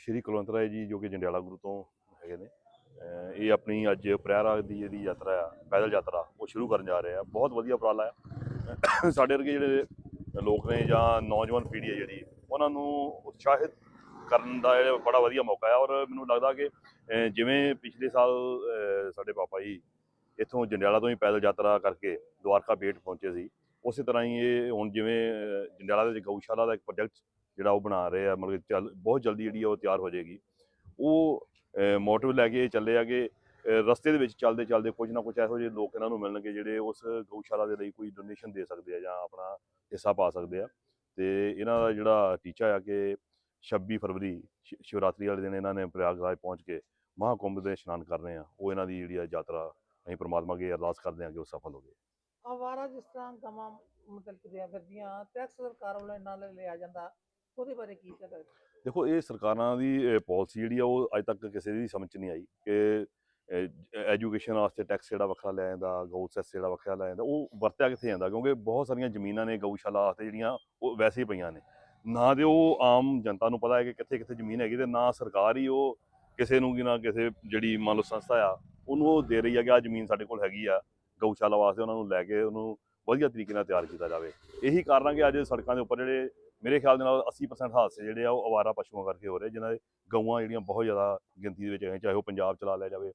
ਸ਼੍ਰੀ ਕੁਲਵੰਤ ਰਾਏ ਜੀ ਜੋ ਕਿ ਜੰਡਿਆਲਾ ਗੁਰੂ ਤੋਂ ਹੈਗੇ ਨੇ ਇਹ ਆਪਣੀ ਅੱਜ ਪ੍ਰਯਾਗਰਾਜ ਦੀ ਜਿਹੜੀ ਯਾਤਰਾ ਆ, ਪੈਦਲ ਯਾਤਰਾ, ਉਹ ਸ਼ੁਰੂ ਕਰਨ ਜਾ ਰਹੇ ਆ। ਬਹੁਤ ਵਧੀਆ ਉਪਰਾਲਾ ਆ। ਸਾਡੇ ਵਰਗੇ ਜਿਹੜੇ ਲੋਕ ਨੇ ਜਾਂ ਨੌਜਵਾਨ ਪੀੜ੍ਹੀ ਹੈ ਜਿਹੜੀ, ਉਹਨਾਂ ਨੂੰ ਉਤਸ਼ਾਹਿਤ ਕਰਨ ਦਾ ਇਹ ਬੜਾ ਵਧੀਆ ਮੌਕਾ ਹੈ ਔਰ ਮੈਨੂੰ ਲੱਗਦਾ ਕਿ ਜਿਵੇਂ ਪਿਛਲੇ ਸਾਲ ਸਾਡੇ ਪਾਪਾ ਜੀ ਇੱਥੋਂ ਜੰਡਿਆਲਾ ਤੋਂ ਹੀ ਪੈਦਲ ਯਾਤਰਾ ਕਰਕੇ ਦੁਆਰਕਾ ਬੇਟ ਪਹੁੰਚੇ ਸੀ, ਉਸੇ ਤਰ੍ਹਾਂ ਹੀ ਇਹ ਹੁਣ ਜਿਵੇਂ ਜੰਡਿਆਲਾ ਦੇ ਵਿੱਚ ਗਊਸ਼ਾਲਾ ਦਾ ਇੱਕ ਪ੍ਰੋਜੈਕਟ ਜਿਹੜਾ ਉਹ ਬਣਾ ਰਹੇ ਆ, ਮਤਲਬ ਕਿ ਚੱਲ, ਬਹੁਤ ਜਲਦੀ ਜਿਹੜੀ ਉਹ ਤਿਆਰ ਹੋ ਜਾਏਗੀ। ਉਹ ਮੋਟਿਵ ਲੈ ਕੇ ਚੱਲੇ ਆ ਰਸਤੇ ਦੇ ਵਿੱਚ ਚੱਲਦੇ ਚੱਲਦੇ ਕੁਝ ਨਾ ਕੁਝ ਇਹੋ ਜਿਹੇ ਲੋਕ ਇਹਨਾਂ ਨੂੰ ਮਿਲਣਗੇ ਜਿਹੜੇ ਉਸ ਗਊਸ਼ਾਲਾ ਦੇ ਲਈ ਕੋਈ ਡੋਨੇਸ਼ਨ ਦੇ ਸਕਦੇ ਆ ਜਾਂ ਆਪਣਾ ਹਿੱਸਾ ਪਾ ਸਕਦੇ ਆ। ਤੇ ਇਹਨਾਂ ਦਾ ਜਿਹੜਾ ਟੀਚਾ ਆ ਕਿ 26 ਫਰਵਰੀ ਸ਼ਿਵਰਾਤਰੀ ਵਾਲੇ ਦਿਨ ਇਹਨਾਂ ਨੇ ਪ੍ਰਯਾਗਰਾਜ ਪਹੁੰਚ ਕੇ ਮਹਾਕੁੰਭ ਦੇ ਇਸ਼ਨਾਨ ਕਰ ਰਹੇ ਆ। ਉਹ ਇਹਨਾਂ ਦੀ ਜਿਹੜੀ ਆ ਯਾਤਰਾ ਅਸੀਂ ਪ੍ਰਮਾਤਮਾ ਅੱਗੇ ਅਰਦਾਸ ਕਰਦੇ ਹਾਂ ਕਿ ਉਹ ਸਫਲ ਹੋਵੇ ਆਵਾਰਾ ਜਿਸ ਤਰ੍ਹਾਂ ਗਾਵਾਂ ਮਤਲਬ ਕਿ ਫਿਰਦੀਆਂ ਟੈਕਸ ਸਰਕਾਰ ਵੱਲੋਂ ਇਹਨਾਂ ਲਈ ਲਿਆ ਜਾਂਦਾ ਉਹਦੇ ਬਾਰੇ ਕੀ ਕਹਿ ਦੇਖੋ, ਇਹ ਸਰਕਾਰਾਂ ਦੀ ਪਾਲਿਸੀ ਜਿਹੜੀ ਆ, ਉਹ ਅਜੇ ਤੱਕ ਕਿਸੇ ਦੀ ਸਮਝ 'ਚ ਨਹੀਂ ਆਈ ਕਿ ਐਜੂਕੇਸ਼ਨ ਵਾਸਤੇ ਟੈਕਸ ਜਿਹੜਾ ਵੱਖਰਾ ਲਿਆ ਜਾਂਦਾ ਗਊ ਸੈਸ ਜਿਹੜਾ ਵੱਖਰਾ ਲਿਆ ਜਾਂਦਾ, ਉਹ ਵਰਤਿਆ ਕਿੱਥੇ ਜਾਂਦਾ? ਕਿਉਂਕਿ ਬਹੁਤ ਸਾਰੀਆਂ ਜ਼ਮੀਨਾਂ ਨੇ, ਗਊਸ਼ਾਲਾ ਵਾਸਤੇ ਜਿਹੜੀਆਂ, ਉਹ ਵੈਸੇ ਹੀ ਪਈਆਂ ਨੇ। ਨਾ ਤੇ ਉਹ ਆਮ ਜਨਤਾ ਨੂੰ ਪਤਾ ਹੈ ਕਿ ਕਿੱਥੇ ਕਿੱਥੇ ਜ਼ਮੀਨ ਹੈਗੀ ਤੇ ਨਾ ਸਰਕਾਰ ਹੀ ਉਹ ਕਿਸੇ ਨੂੰ ਕਿ ਨਾ ਕਿਸੇ ਜਿਹੜੀ ਮੰਨ ਲਓ ਸੰਸਥਾ ਆ, ਉਹਨੂੰ ਉਹ ਦੇ ਰਹੀ ਆ ਕਿ ਆ ਜ਼ਮੀਨ ਸਾਡੇ ਕੋਲ ਹੈਗੀ ਆ, ਗਊਸ਼ਾਲਾ ਵਾਸਤੇ ਉਹਨਾਂ ਨੂੰ ਲੈ ਕੇ ਉਹਨੂੰ ਵਧੀਆ ਤਰੀਕੇ ਨਾਲ ਤਿਆਰ ਕੀਤਾ ਜਾਵੇ। ਇਹੀ ਕਾਰਨ ਆ ਕਿ ਅੱਜ ਸੜਕਾਂ ਦੇ ਉੱਪਰ ਜਿਹੜੇ ਮੇਰੇ ਖਿਆਲ ਦੇ ਨਾਲ 80% ਹਾਦਸੇ ਜਿਹੜੇ ਆ ਉਹ ਅਵਾਰਾ ਪਸ਼ੂਆਂ ਕਰਕੇ ਹੋ ਰਹੇ, ਜਿਨ੍ਹਾਂ ਦੇ ਗਊਆਂ ਜਿਹੜੀਆਂ ਬਹੁਤ ਜ਼ਿਆਦਾ ਗਿਣਤੀ ਦੇ ਵਿੱਚ ਹੈ ਚਾਹੇ ਉਹ ਪੰਜਾਬ ਚਲਾ ਲਿਆ ਜਾਵੇ,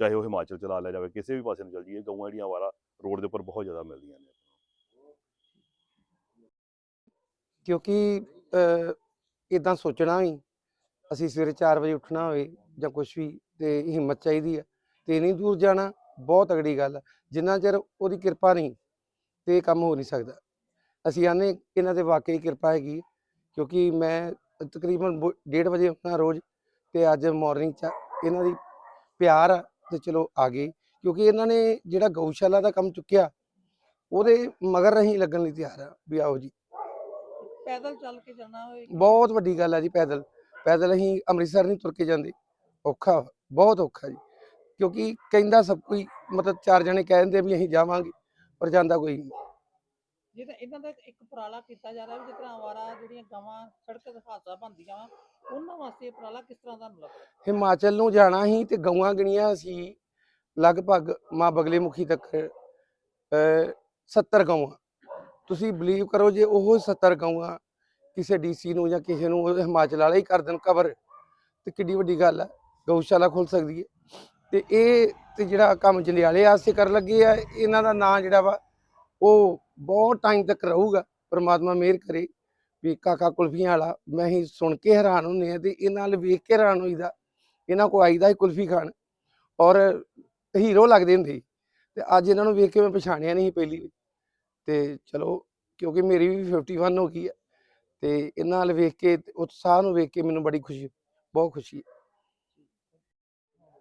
ਚਾਹੇ ਉਹ ਹਿਮਾਚਲ ਚਲਾ ਲਿਆ ਜਾਵੇ, ਕਿਸੇ ਵੀ ਪਾਸੇ ਨੂੰ ਚੱਲ ਜਾਈਏ, ਗਊਆਂ ਜਿਹੜੀਆਂ ਅਵਾਰਾ ਰੋਡ ਦੇ ਉੱਪਰ ਬਹੁਤ ਜ਼ਿਆਦਾ ਮਿਲਦੀਆਂ ਨੇ। ਕਿਉਂਕਿ ਇਦਾਂ ਸੋਚਣਾ ਵੀ, ਅਸੀਂ ਸਵੇਰੇ 4 ਵਜੇ ਉੱਠਣਾ ਹੋਵੇ ਜਾਂ ਕੁਝ ਵੀ, ਤੇ ਹਿੰਮਤ ਚਾਹੀਦੀ ਆ, ਤੇ ਇੰਨੀ ਦੂਰ ਜਾਣਾ, ਬਹੁਤ ਤਗੜੀ ਗੱਲ ਆ, ਜਿੰਨਾ ਚਿਰ ਉਹਦੀ ਕਿਰਪਾ ਨਹੀਂ, ਤੇ ਇਹ ਕੰਮ ਹੋ ਨਹੀਂ ਸਕਦਾ। ਅਸੀਂ ਆਨੇ ਇਹਨਾਂ ਤੇ ਵਾਕਈ ਕਿਰਪਾ ਹੈਗੀ ਕਿਉਂਕਿ ਮੈਂ ਤਕਰੀਬਨ 1:30 ਵਜੇ ਉੱਠਣਾ ਰੋਜ਼ ਤੇ ਅੱਜ ਮਾਰਨਿੰਗ ਚ ਇਹਨਾਂ ਦੀ ਪਿਆਰ ਆ ਤੇ ਚਲੋ ਆ ਗਏ ਕਿਉਂਕਿ ਇਹਨਾਂ ਨੇ ਜਿਹੜਾ ਗਊਸ਼ਾਲਾ ਦਾ ਕੰਮ ਚੁੱਕਿਆ ਉਹਦੇ ਮਗਰ ਅਸੀਂ ਲੱਗਣ ਲਈ ਤਿਆਰ ਆ ਵੀ ਆਓ ਜੀ। ਪੈਦਲ ਚੱਲ ਕੇ ਜਾਣਾ ਹੋਏ ਬਹੁਤ ਵੱਡੀ ਗੱਲ ਹੈ ਜੀ ਪੈਦਲ ਪੈਦਲ ਅਸੀਂ ਅੰਮ੍ਰਿਤਸਰ ਨਹੀਂ ਤੁਰ ਕੇ ਜਾਂਦੇ ਔਖਾ ਬਹੁਤ ਔਖਾ ਜੀ ਕਿਉਂਕਿ ਕਹਿੰਦਾ ਸਭ ਕੋਈ ਮਤਲਬ ਚਾਰ ਜਣੇ ਕਹਿ ਦਿੰਦੇ ਵੀ ਅਸੀਂ ਜਾਵਾਂਗੇ ਪਰ ਜਾਂਦਾ ਕੋਈ ਨਹੀਂ। ਜੇ ਤਾਂ ਇਹਨਾਂ ਦਾ ਇੱਕ ਉਪਰਾਲਾ ਕੀਤਾ ਜਾ ਰਿਹਾ ਵੀ ਜਿਸ ਤਰ੍ਹਾਂ ਆਵਾਰਾ ਜਿਹੜੀਆਂ ਗਾਵਾਂ, ਸੜਕ ਹਾਦਸਾ ਬਣਦੀਆਂ ਵਾ, ਉਹਨਾਂ ਵਾਸਤੇ ਉਪਰਾਲਾ ਕਿਸ ਤਰ੍ਹਾਂ ਤੁਹਾਨੂੰ ਲੱਗਦਾ ਹਿਮਾਚਲ ਨੂੰ ਜਾਣਾ ਸੀ ਤੇ ਗਊਆਂ ਗਣੀਆਂ ਸੀ, ਲਗਭਗ ਮਾਂ ਬਗਲੇ ਮੁਖੀ ਤੱਕ, ਅਹ 70 ਗਊਆਂ। ਤੁਸੀਂ ਬਲੀਵ ਕਰੋ ਜੇ ਉਹ 70 ਗਊਆਂ ਕਿਸੇ ਡੀਸੀ ਨੂੰ ਜਾਂ ਕਿਸੇ ਨੂੰ ਉਹ ਹਿਮਾਚਲ ਵਾਲੇ ਹੀ ਕਰ ਦੇਣ ਕਵਰ ਤੇ ਕਿੱਡੀ ਵੱਡੀ ਗੱਲ ਹੈ ਗਊਸ਼ਾਲਾ ਖੁੱਲ ਸਕਦੀ ਹੈ ਤੇ ਇਹ ਤੇ ਜਿਹੜਾ ਕੰਮ ਜੰਡਿਆਲੇ ਆਸੇ ਕਰਨ ਲੱਗੇ ਆ, ਇਹਨਾਂ ਦਾ ਨਾਂ ਜਿਹੜਾ ਵਾ ਉਹ ਬਹੁਤ ਟਾਈਮ ਤੱਕ ਰਹੂਗਾ, ਪ੍ਰਮਾਤਮਾ ਮਿਹਰ ਕਰੇ ਵੀ ਕਾਕਾ ਕੁਲਫੀਆਂ ਵਾਲਾ, ਮੈਂ ਹੀ ਸੁਣ ਕੇ ਹੈਰਾਨ ਹੁੰਨੇ ਆ ਤੇ ਇਹਨਾਂ ਨਾਲ ਵੇਖ ਕੇ ਹੈਰਾਨ ਹੋਈਦਾ, ਇਹਨਾਂ ਕੋ ਆਈਦਾ ਹੀ ਕੁਲਫੀ ਖਾਣ ਔਰ ਹੀਰੋ ਲੱਗਦੇ ਹੁੰਦੇ ਸੀ। ਤੇ ਅੱਜ ਇਹਨਾਂ ਨੂੰ ਵੇਖ ਕੇ ਮੈਂ ਪਛਾਣਿਆ ਨਹੀਂ ਪਹਿਲੀ ਵਾਰੀ। ਤੇ ਚਲੋ, ਕਿਉਂਕਿ ਮੇਰੀ ਵੀ 51 ਹੋ ਗਈ ਹੈ ਤੇ ਇਹਨਾਂ ਨਾਲ ਵੇਖ ਕੇ ਉਤਸ਼ਾਹ ਨੂੰ ਵੇਖ ਕੇ ਮੈਨੂੰ ਬੜੀ ਖੁਸ਼ੀ, ਬਹੁਤ ਖੁਸ਼ੀ ਹੈ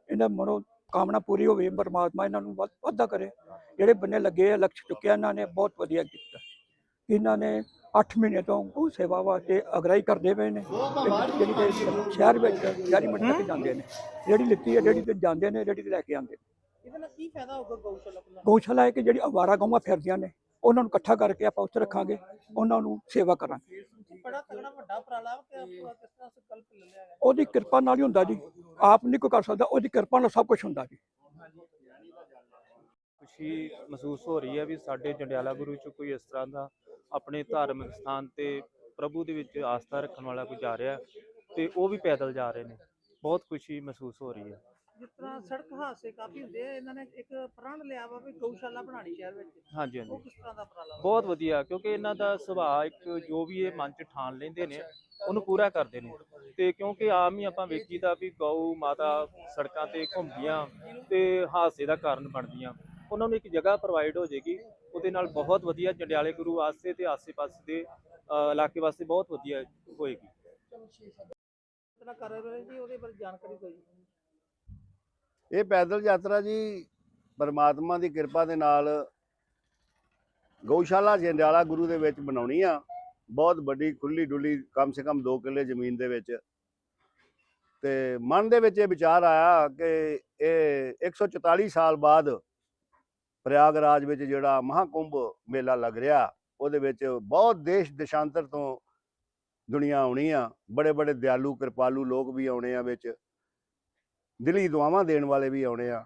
ਇਹਨਾਂ ਮਨੋ ਕਾਮਨਾ ਪੂਰੀ ਹੋਵੇ ਪਰਮਾਤਮਾ ਇਹਨਾਂ ਨੂੰ ਵੱਧ ਵਾਧਾ ਕਰੇ। ਜਿਹੜੇ ਬੰਨੇ ਲੱਗੇ ਆ ਲਕਸ਼ ਚੁੱਕਿਆ ਇਹਨਾਂ ਨੇ ਬਹੁਤ ਵਧੀਆ ਕੀਤਾ। ਇਹਨਾਂ ਨੇ 8 ਮਹੀਨੇ ਤੋਂ ਉਹ ਸੇਵਾ ਵਾਸਤੇ ਅਗਰਾਈ ਕਰਦੇ ਪਏ ਨੇ। ਜਿਹੜੀ ਕਿ ਸ਼ਹਿਰ ਵਿੱਚ ਜਾਰੀ ਮੰਡੀ ਤੱਕ ਜਾਂਦੇ ਨੇ। ਜਿਹੜੀ ਲਿੱਤੀ ਹੈ ਜਿਹੜੀ ਤੇ ਜਾਂਦੇ ਨੇ ਜਿਹੜੀ ਤੇ ਲੈ ਕੇ ਆਉਂਦੇ ਨੇ। ਇਹਦੇ ਨਾਲ ਕੀ ਫਾਇਦਾ ਹੋਊਗਾ ਗਊਸ਼ਾਲਾ? ਗਊਸ਼ਾਲਾ ਹੈ ਕਿ ਜਿਹੜੀ ਅਵਾਰਾ ਗਊਆਂ ਫਿਰਦੀਆਂ ਨੇ। ਉਹਨਾਂ ਨੂੰ ਇਕੱਠਾ ਕਰਕੇ ਆਪਾਂ ਉੱਥੇ ਰੱਖਾਂਗੇ ਉਹਨਾਂ ਨੂੰ ਸੇਵਾ ਕਰਾਂਗੇ। ਬੜਾ ਤਗੜਾ ਵੱਡਾ ਉਪਰਾਲਾ ਵਾ ਕਿ ਆਪਾਂ ਕਿਸ ਤਰ੍ਹਾਂ ਸੰਕਲਪ ਲੈ ਲਿਆ ਹੈ ਉਹਦੀ ਕਿਰਪਾ ਨਾਲ ਹੀ ਹੁੰਦਾ ਜੀ। ਆਪ ਨਹੀਂ ਕੋਈ ਕਰ ਸਕਦਾ ਉਹਦੀ ਕਿਰਪਾ ਨਾਲ ਸਭ ਕੁਝ ਹੁੰਦਾ ਜੀ। ਖੁਸ਼ੀ ਮਹਿਸੂਸ ਹੋ ਰਹੀ ਹੈ ਵੀ ਸਾਡੇ ਜੰਡਿਆਲਾ ਗੁਰੂ ਚ ਕੋਈ ਇਸ ਤਰ੍ਹਾਂ ਦਾ ਆਪਣੇ ਧਾਰਮਿਕ ਸਥਾਨ ਤੇ ਪ੍ਰਭੂ ਦੇ ਵਿੱਚ ਆਸਥਾ ਰੱਖਣ ਵਾਲਾ ਕੋਈ ਜਾ ਰਿਹਾ ਤੇ ਉਹ ਵੀ ਪੈਦਲ ਜਾ ਰਹੇ ਨੇ। ਬਹੁਤ ਖੁਸ਼ੀ ਮਹਿਸੂਸ ਹੋ ਰਹੀ ਹੈ। ਜਿਸ ਤਰ੍ਹਾਂ ਸੜਕ ਹਾਦਸੇ ਕਾਫੀ ਹੁੰਦੇ ਆ ਇਹਨਾਂ ਨੇ ਇੱਕ ਪ੍ਰਣ ਲਿਆ ਵਾ ਵੀ ਗਊਸ਼ਾਲਾ ਬਣਾਣੀ ਸ਼ਹਿਰ ਵਿੱਚ। ਹਾਂਜੀ ਉਹ ਹਾਂਜੀ ਕਿਸ ਤਰ੍ਹਾਂ ਦਾ ਉਪਰਾਲਾ ਵਾ? ਬਹੁਤ ਵਧੀਆ ਕਿਉਂਕਿ ਇਹਨਾਂ ਦਾ ਸੁਭਾਅ ਇੱਕ ਜੋ ਵੀ ਇਹ ਮਨ ਚ ਠਾਣ ਲੈਂਦੇ ਨੇ ਉਹਨੂੰ ਪੂਰਾ ਕਰਦੇ ਨੇ। ਤੇ ਕਿਉਂਕਿ ਆਮ ਹੀ ਆਪਾਂ ਵੇਖੀਦਾ ਵੀ ਗਊ ਮਾਤਾ ਸੜਕਾਂ ਤੇ ਘੁੰਮਦੀਆਂ ਤੇ ਹਾਦਸੇ ਦਾ ਕਾਰਨ ਬਣਦੀਆਂ। ਉਹਨਾਂ ਨੂੰ ਇੱਕ ਜਗ੍ਹਾ ਪ੍ਰੋਵਾਈਡ ਹੋ ਜਾਏਗੀ ਉਹਦੇ ਨਾਲ ਬਹੁਤ ਵਧੀਆ ਜੰਡਿਆਲੇ ਗੁਰੂ ਵਾਸਤੇ ਤੇ ਆਸੇ-ਪਾਸੇ ਦੇ ਅ, ਇਲਾਕੇ ਵਾਸਤੇ ਬਹੁਤ ਵਧੀਆ ਹੋਏਗੀ। ਇਤਨਾ ਕਰ ਰਹੇ ਜੀ ਉਹਦੇ ਬਾਰੇ ਜਾਣਕਾਰੀ ਕੋਈ ਇਹ ਪੈਦਲ ਯਾਤਰਾ ਜੀ ਪਰਮਾਤਮਾ ਦੀ ਕਿਰਪਾ ਦੇ ਨਾਲ ਗਊਸ਼ਾਲਾ ਜੰਡਿਆਲਾ ਗੁਰੂ ਦੇ ਵਿੱਚ ਬਣਾਉਣੀ ਆ। ਬਹੁਤ ਵੱਡੀ ਖੁੱਲੀ ਡੁੱਲੀ ਕਮ ਸੇ ਕਮ 2 ਕਿੱਲੇ ਜ਼ਮੀਨ ਦੇ ਵਿੱਚ। ਤੇ ਮਨ ਦੇ ਵਿੱਚ ਇਹ ਵਿਚਾਰ ਆਇਆ ਕਿ ਇਹ 144 ਸਾਲ ਬਾਅਦ ਪ੍ਰਯਾਗਰਾਜ ਵਿੱਚ ਜਿਹੜਾ ਮਹਾਕੁੰਭ ਮੇਲਾ ਲੱਗ ਰਿਹਾ, ਉਹਦੇ ਵਿੱਚ ਬਹੁਤ ਦੇਸ਼ ਦੇਸ਼ਾਂਤਰ ਤੋਂ ਦੁਨੀਆ ਆਉਣੀ ਆ। ਬੜੇ ਬੜੇ ਦਿਆਲੂ, ਕਿਰਪਾਲੂ ਲੋਕ ਵੀ ਆਉਣੇ ਆ ਵਿੱਚ। ਦਿਲੀ ਦੁਆਵਾਂ ਦੇਣ ਵਾਲੇ ਵੀ ਆਉਣੇ ਆ।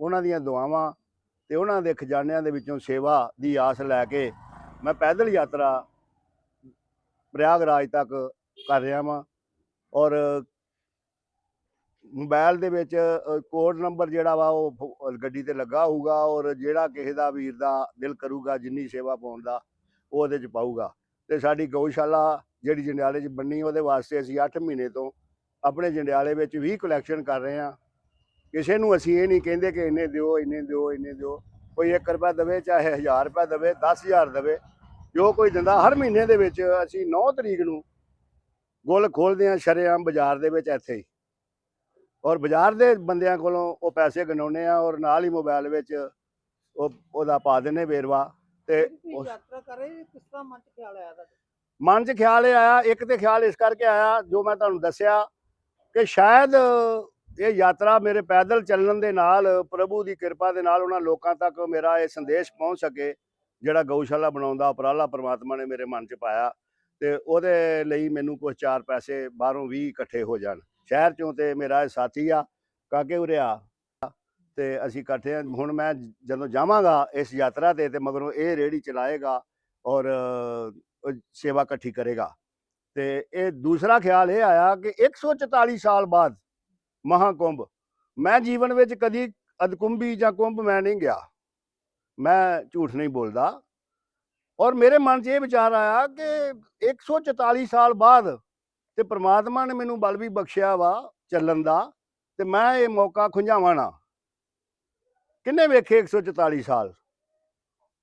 ਉਹਨਾਂ ਦੀਆਂ ਦੁਆਵਾਂ ਤੇ ਉਹਨਾਂ ਦੇ ਖਜ਼ਾਨਿਆਂ ਦੇ ਵਿੱਚੋਂ ਸੇਵਾ ਦੀ ਆਸ ਲੈ ਕੇ ਮੈਂ ਪੈਦਲ ਯਾਤਰਾ ਪ੍ਰਯਾਗਰਾਜ ਤੱਕ ਕਰ ਰਿਹਾ ਵਾਂ ਔਰ ਮੋਬਾਈਲ ਦੇ ਵਿੱਚ ਕੋਡ ਨੰਬਰ ਜਿਹੜਾ ਵਾ ਉਹ ਗੱਡੀ ਤੇ ਲੱਗਾ ਹੋਊਗਾ ਔਰ ਜਿਹੜਾ ਕਿਸੇ ਦਾ ਵੀਰ ਦਾ ਦਿਲ ਕਰੂਗਾ, ਜਿੰਨੀ ਸੇਵਾ ਪਾਉਣ ਦਾ, ਉਹ ਉਹਦੇ ਚ ਪਾਊਗਾ। ਤੇ ਸਾਡੀ ਗਊਸ਼ਾਲਾ ਜਿਹੜੀ ਜੰਡਿਆਲੇ 'ਚ ਬੰਨੀ, ਉਹਦੇ ਵਾਸਤੇ ਅਸੀਂ 8 ਮਹੀਨੇ ਤੋਂ ਆਪਣੇ ਜੰਡਿਆਲੇ ਵਿੱਚ ਵੀ ਕਲੈਕਸ਼ਨ ਕਰ ਰਹੇ ਹਾਂ। ਕਿਸੇ ਨੂੰ ਅਸੀਂ ਇਹ ਨਹੀਂ ਕਹਿੰਦੇ ਕਿ ਇੰਨੇ ਦਿਓ ਇੰਨੇ ਦਿਓ ਇੰਨੇ ਦਿਓ। ਕੋਈ 1 ਰੁਪਇਆ ਦੇਵੇ ਚਾਹੇ 1000 ਰੁਪਇਆ ਦੇਵੇ 10000 ਦੇਵੇ। ਜੋ ਕੋਈ ਦਿੰਦਾ ਹਰ ਮਹੀਨੇ ਦੇ ਵਿੱਚ ਅਸੀਂ 9 ਤਰੀਕ ਨੂੰ ਗੁੱਲ ਖੋਲਦੇ ਹਾਂ ਸ਼ਰੇਆਮ ਬਾਜ਼ਾਰ ਦੇ ਵਿੱਚ ਇੱਥੇ ਹੀ। ਔਰ ਬਾਜ਼ਾਰ ਦੇ ਬੰਦਿਆਂ ਕੋਲੋਂ ਉਹ ਪੈਸੇ ਗਣਾਉਂਦੇ ਆ ਔਰ ਨਾਲ ਹੀ ਮੋਬਾਈਲ ਵਿੱਚ ਉਹ ਉਹਦਾ ਪਾ ਦਿੰਦੇ ਵੇਰਵਾ ਤੇ ਯਾਤਰਾ ਕਰ ਕਿਸ ਤਰ੍ਹਾਂ ਮਨ ਚ ਖਿਆਲ ਆਇਆ ਮਨ 'ਚ ਖਿਆਲ ਇਹ ਆਇਆ ਇੱਕ ਤੇ ਖਿਆਲ ਇਸ ਕਰਕੇ ਆਇਆ ਜੋ ਮੈਂ ਤੁਹਾਨੂੰ ਦੱਸਿਆ ਕਿ ਸ਼ਾਇਦ ਇਹ ਯਾਤਰਾ ਮੇਰੇ ਪੈਦਲ ਚੱਲਣ ਦੇ ਨਾਲ, ਪ੍ਰਭੂ ਦੀ ਕਿਰਪਾ ਦੇ ਨਾਲ ਉਹਨਾਂ ਲੋਕਾਂ ਤੱਕ ਮੇਰਾ ਇਹ ਸੰਦੇਸ਼ ਪਹੁੰਚ ਸਕੇ, ਜਿਹੜਾ ਗਊਸ਼ਾਲਾ ਬਣਾਉਣ ਦਾ ਉਪਰਾਲਾ ਪ੍ਰਮਾਤਮਾ ਨੇ ਮੇਰੇ ਮਨ 'ਚ ਪਾਇਆ ਤੇ ਉਹਦੇ ਲਈ ਮੈਨੂੰ ਕੁਝ ਚਾਰ ਪੈਸੇ ਬਾਹਰੋਂ ਵੀ ਇਕੱਠੇ ਹੋ ਜਾਣ। ਸ਼ਹਿਰ ਚੋਂ ਤੇ ਮੇਰਾ ਇਹ ਸਾਥੀ ਆ, ਕਾਕੇ ਉਰੇ ਆ ਤੇ ਅਸੀਂ ਇਕੱਠੇ ਹੁਣ ਮੈਂ ਜਦੋਂ ਜਾਵਾਂਗਾ ਇਸ ਯਾਤਰਾ ਤੇ ਤੇ ਮਗਰੋਂ ਇਹ ਰੇੜੀ ਚਲਾਏਗਾ ਔਰ ਸੇਵਾ ਇਕੱਠੀ ਕਰੇਗਾ। ਤੇ ਇਹ ਦੂਸਰਾ ਖਿਆਲ ਇਹ ਆਇਆ ਕਿ 144 ਸਾਲ ਬਾਅਦ ਮਹਾਕੁੰਭ, ਮੈਂ ਜੀਵਨ ਵਿੱਚ ਕਦੀ ਅਦਕੁੰਭੀ ਜਾਂ ਕੁੰਭ ਮੈਂ ਨਹੀਂ ਗਿਆ। ਮੈਂ ਝੂਠ ਨਹੀਂ ਬੋਲਦਾ। ਔਰ ਮੇਰੇ ਮਨ 'ਚ ਇਹ ਵਿਚਾਰ ਆਇਆ ਕਿ 144 ਸਾਲ ਬਾਅਦ ਤੇ ਪ੍ਰਮਾਤਮਾ ਨੇ ਮੈਨੂੰ ਬਲ ਵੀ ਬਖਸ਼ਿਆ ਵਾ ਚੱਲਣ ਦਾ ਤੇ ਮੈਂ ਇਹ ਮੌਕਾ ਖੁੰਝਾਵਾਂ ਨਾ। ਕਿੰਨੇ ਵੇਖੇ 144 ਸਾਲ?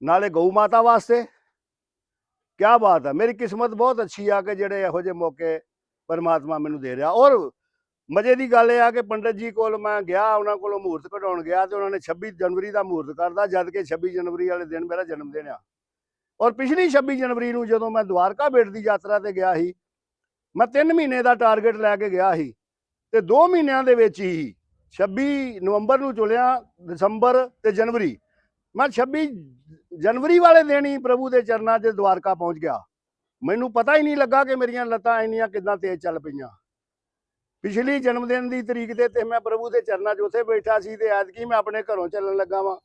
ਨਾਲੇ ਗਊ ਮਾਤਾ ਵਾਸਤੇ ਕਿਆ ਬਾਤ ਹੈ। ਮੇਰੀ ਕਿਸਮਤ ਬਹੁਤ ਅੱਛੀ ਆ ਕਿ ਜਿਹੜੇ ਇਹੋ ਜਿਹੇ ਮੌਕੇ ਪਰਮਾਤਮਾ ਮੈਨੂੰ ਦੇ ਰਿਹਾ। ਔਰ ਮਜ਼ੇ ਦੀ ਗੱਲ ਇਹ ਆ ਕਿ ਪੰਡਤ ਜੀ ਕੋਲ ਮੈਂ ਗਿਆ, ਉਹਨਾਂ ਕੋਲੋਂ ਮਹੂਰਤ ਕਢਾਉਣ ਗਿਆ ਤੇ ਉਹਨਾਂ ਨੇ 26 ਜਨਵਰੀ ਦਾ ਮਹੂਰਤ ਕਰਦਾ ਜਦ ਕਿ 26 ਜਨਵਰੀ ਵਾਲੇ ਦਿਨ ਮੇਰਾ ਜਨਮ ਦਿਨ ਆ। ਔਰ ਪਿਛਲੀ 26 ਜਨਵਰੀ ਨੂੰ ਜਦੋਂ ਮੈਂ ਦਵਾਰਕਾ ਬੇਟ ਦੀ ਯਾਤਰਾ ਤੇ ਗਿਆ ਸੀ, ਮੈਂ 3 ਮਹੀਨੇ ਦਾ ਟਾਰਗੇਟ ਲੈ ਕੇ ਗਿਆ ਸੀ ਤੇ 2 ਮਹੀਨਿਆਂ ਦੇ ਵਿੱਚ ਹੀ 26 ਨਵੰਬਰ ਨੂੰ ਚੁਲਿਆ ਦਸੰਬਰ ਤੇ ਜਨਵਰੀ ਮੈਂ 26 ਜਨਵਰੀ ਵਾਲੇ ਦਿਨ ਹੀ ਪ੍ਰਭੂ ਦੇ ਚਰਨਾਂ 'ਚ ਦਵਾਰਕਾ ਪਹੁੰਚ ਗਿਆ। ਮੈਨੂੰ ਪਤਾ ਹੀ ਨਹੀਂ ਲੱਗਾ ਕਿ ਮੇਰੀਆਂ ਲੱਤਾਂ ਇੰਨੀਆਂ ਕਿੱਦਾਂ ਤੇਜ਼ ਚੱਲ ਪਈਆਂ। ਪਿਛਲੀ ਜਨਮ ਦਿਨ ਦੀ ਤਰੀਕ ਤੇ ਤੇ ਮੈਂ ਪ੍ਰਭੂ ਦੇ ਚਰਨਾਂ 'ਚ ਉੱਥੇ ਬੈਠਾ ਸੀ ਤੇ ਐਤਕੀ ਮੈਂ ਆਪਣੇ ਘਰੋਂ ਚੱਲਣ ਲੱਗਾ ਵਾਂ।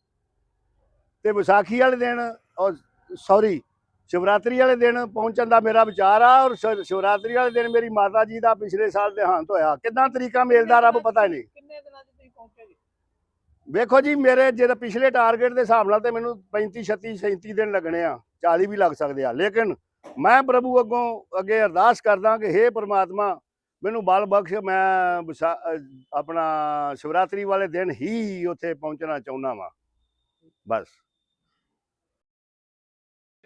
ਤੇ ਵਿਸਾਖੀ ਵਾਲੇ ਦਿਨ ਔਰ ਸੌਰੀ, ਸ਼ਿਵਰਾਤਰੀ ਵਾਲੇ ਦਿਨ ਪਹੁੰਚਣ ਦਾ ਮੇਰਾ ਵਿਚਾਰ ਆ ਔਰ ਸ਼ਿਵ- ਸ਼ਿਵਰਾਤਰੀ ਵਾਲੇ ਦਿਨ ਮੇਰੀ ਮਾਤਾ ਜੀ ਦਾ ਪਿਛਲੇ ਸਾਲ ਦੇਹਾਂਤ ਹੋਇਆ। ਕਿੱਦਾਂ ਤਰੀਕਾ ਮੇਲਦਾ ਰੱਬ ਪਤਾ ਹੀ ਨਹੀਂ ਕਿੰਨੇ ਦਿਨਾਂ ਚ ਤੁਸੀਂ ਪਹੁੰਚੇ ਜੀ ਵੇਖੋ ਜੀ, ਮੇਰੇ ਜਿਹੜਾ ਪਿਛਲੇ ਟਾਰਗੇਟ ਦੇ ਹਿਸਾਬ ਨਾਲ ਤੇ ਮੈਨੂੰ 35 36 37 ਦਿਨ ਲੱਗਣੇ ਆ 40 ਵੀ ਲੱਗ ਸਕਦੇ ਆ। ਲੇਕਿਨ ਮੈਂ ਪ੍ਰਭੂ ਅੱਗੋਂ ਅੱਗੇ ਅਰਦਾਸ ਕਰਦਾ ਕਿ ਹੇ ਪ੍ਰਮਾਤਮਾ, ਮੈਨੂੰ ਬਲ ਬਖਸ਼, ਮੈਂ ਵਿਸਾ- ਆਪਣਾ ਸ਼ਿਵਰਾਤਰੀ ਵਾਲੇ ਦਿਨ ਹੀ ਉੱਥੇ ਪਹੁੰਚਣਾ ਚਾਹੁੰਦਾ ਵਾਂ। ਬਸ।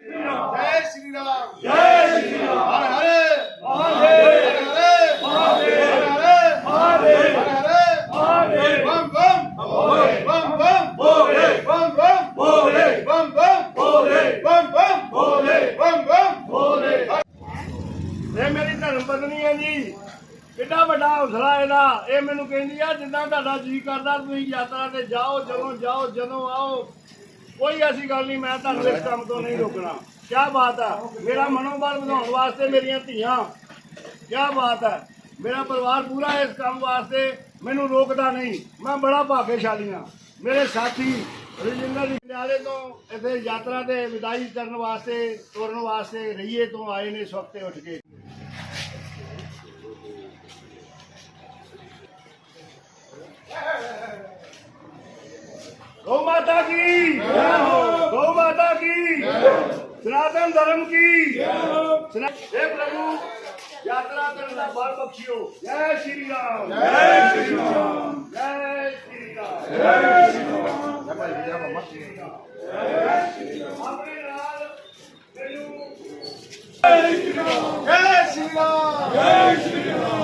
ਜੈ ਸ਼੍ਰੀ ਰਾਮ। ਜੈ ਸ਼੍ਰੀ ਰਾਮ। ਹਰ ਹਰੇ ਮਹਾਦੇਵ ਹਰ ਹਰੇ ਮਹਾਦੇਵ ਹਰ ਹਰੇ ਮਹਾਦੇਵ ਹਰ ਹਰੇ ਮਹਾਦੇਵ ਬੰਮ ਬੰਮ ਬੋਲੇ ਬੰਮ ਬੰਮ ਬੋਲੇ ਬੰਮ ਬੰਮ ਬੋਲੇ ਬੰਮ ਬੰਮ ਬੋਲੇ ਬੰਮ ਬੰਮ ਬੋਲੇ ਬੰਮ ਬੰਮ ਬੋਲੇ ਇਹ ਮੇਰੀ ਧਰਮ ਪਤਨੀ ਹੈ ਜੀ ਕਿੱਡਾ ਵੱਡਾ ਹੌਸਲਾ ਇਹਦਾ ਇਹ ਮੈਨੂੰ ਕਹਿੰਦੀ ਆ, ਜਿੱਦਾਂ ਤੁਹਾਡਾ ਜੀ ਕਰਦਾ, ਤੁਸੀਂ ਯਾਤਰਾ ਤੇ ਜਾਓ, ਜਦੋਂ ਜਾਓ, ਜਦੋਂ ਆਓ, ਕੋਈ ਐਸੀ ਗੱਲ ਨਹੀਂ, ਮੈਂ ਤੁਹਾਨੂੰ ਇਸ ਕੰਮ ਤੋਂ ਨਹੀਂ ਰੋਕਣਾ। ਕੀ ਬਾਤ ਹੈ ਮੇਰਾ ਮਨੋਬਲ ਵਧਾਉਣ ਵਾਸਤੇ ਮੇਰੀਆਂ ਧੀਆਂ। ਕੀ ਬਾਤ ਹੈ ਮੇਰਾ ਪਰਿਵਾਰ ਪੂਰਾ ਇਸ ਕੰਮ ਵਾਸਤੇ ਮੈਨੂੰ ਰੋਕਦਾ ਨਹੀਂ। ਮੈਂ ਬੜਾ ਭਾਗਸ਼ਾਲੀ ਹਾਂ ਮੇਰੇ ਸਾਥੀ ਰਜਿੰਦਰ ਜੀ ਪਟਿਆਲੇ ਤੋਂ ਇੱਥੇ ਯਾਤਰਾ ਤੇ ਵਿਦਾਈ ਕਰਨ ਵਾਸਤੇ, ਤੁਰਨ ਵਾਸਤੇ ਰਹੀਏ ਤੋਂ ਆਏ ਨੇ ਇਸ ਉੱਠ ਕੇ। गौ माता की। गौ माता की। सनातन धर्म की। प्रभु यात्रा बाल पक्षियों। जय श्री राम जय श्री राम जय श्री राम जय श्री राम जय श्री राम